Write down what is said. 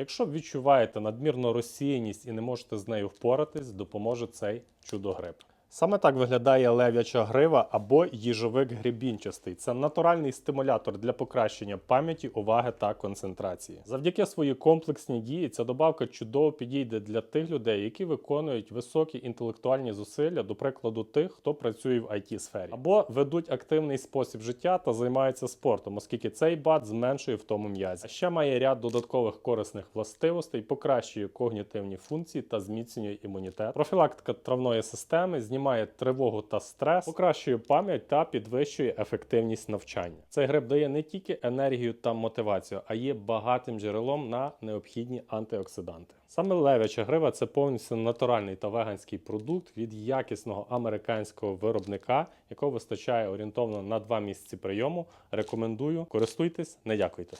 Якщо відчуваєте надмірну розсіяність і не можете з нею впоратись, допоможе цей чудо-гриб. Саме так виглядає лев'яча грива або їжовик грибінчастий. Це натуральний стимулятор для покращення пам'яті, уваги та концентрації. Завдяки своїй комплексній дії ця добавка чудово підійде для тих людей, які виконують високі інтелектуальні зусилля, до прикладу, тих, хто працює в it сфері або ведуть активний спосіб життя та займаються спортом, оскільки цей бат зменшує втому м'язі. А ще має ряд додаткових корисних властивостей, покращує когнітивні функції та зміцнює імунітет. Профілактика травної системи знімає тривогу та стрес, покращує пам'ять та підвищує ефективність навчання. Цей гриб дає не тільки енергію та мотивацію, а є багатим джерелом на необхідні антиоксиданти. Саме левяча грива це повністю натуральний та веганський продукт від якісного американського виробника, якого вистачає орієнтовно на 2 місяці прийому. Рекомендую, користуйтесь, не дякуйте.